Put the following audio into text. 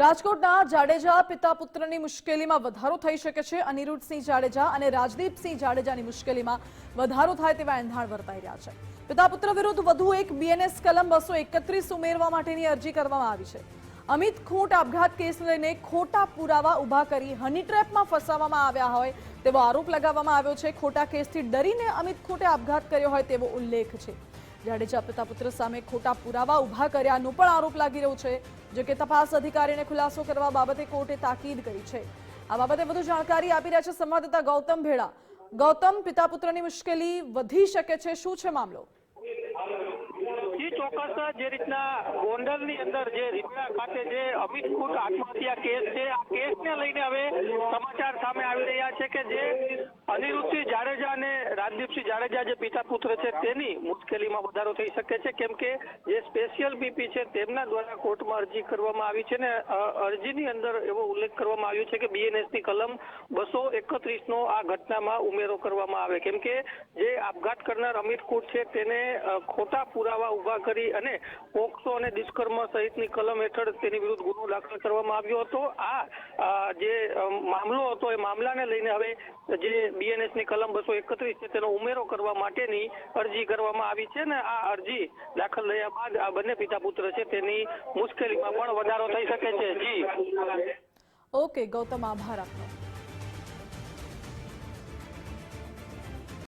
રાજકોટના જાડેજા પિતા પુત્રની મુશ્કેલીમાં વધારો થઈ શકે છે. અનિરુદ્ધસિંહ જાડેજા અને રાજદીપસિંહ જાડેજાની મુશ્કેલીમાં વધારો થાય તેવા એંધાણ વર્તાઈ રહ્યા છે. પિતા પુત્ર વિરુદ્ધ વધુ એક બીએનએસ કલમ બસો એકત્રીસ ઉમેરવા માટેની અરજી કરવામાં આવી છે. અમિત ખોટ આપઘાત કેસ લઈને ખોટા પુરાવા ઊભા કરી હની ટ્રેપમાં ફસાવવામાં આવ્યા હોય તેવો આરોપ લગાવવામાં આવ્યો છે. ખોટા કેસથી ડરીને અમિત ખોટે આપઘાત કર્યો હોય તેવો ઉલ્લેખ છે. જાડેજા પિતા પુત્ર સામે ખોટા પુરાવા ઊભા કર્યાનો પણ આરોપ લાગી રહ્યો છે, જો કે તપાસ અધિકારીને ખુલાસો કરવા બાબતે કોર્ટે તાકીદ કરી છે. આ બાબતે વધુ જાણકારી આપી રહ્યા છે સંવાદદાતા ગૌતમ ભેળા. ગૌતમ પિતા પુત્રની મુશ્કેલી વધી શકે છે, શું છે મામલો? ચોક્કસ, જે રીતના ગોંડલની અંદર જે રીતના ખાતે જે અમિત કુટ આત્મહત્યા કેસ છે, આ કેસને લઈને હવે સમાચાર સામે આવી રહ્યા છે કે જે અનિરુદ્ધસિંહ જાડેજા અને રાજદીપસિંહ જાડેજા જે પિતા પુત્ર છે, તેની મુશ્કેલીમાં વધારો થઈ શકે છે. કેમ કે જે સ્પેશિયલ બીપી છે, તેમના દ્વારા કોર્ટમાં અરજી કરવામાં આવી છે ને અરજીની અંદર એવો ઉલ્લેખ કરવામાં આવ્યો છે કે બીએનએસની કલમ એકત્રીસ નો આ ઘટનામાં ઉમેરો કરવામાં આવે. કેમ કે જે આપઘાત કરનાર અમિત કુટ છે, તેને ખોટા પુરાવા ઊભા કરી અને પોક્સો અને દુષ્કર્મ સહિતની કલમ હેઠળ તેની વિરુદ્ધ ગુનો દાખલ કરવામાં આવ્યો હતો. આ જે મામલો હતો એ મામલાને લઈને હવે જે બીએનએસની કલમ બસો એકત્રીસ છે, તેનો ઉમેરો કરવા માટેની અરજી કરવામાં આવી છે ને આ અરજી દાખલ થયા બાદ આ બંને પિતા પુત્ર છે, તેની મુશ્કેલીમાં પણ વધારો થઈ શકે છે. જી. ઓકે, ગૌતમ, આભાર આપનો.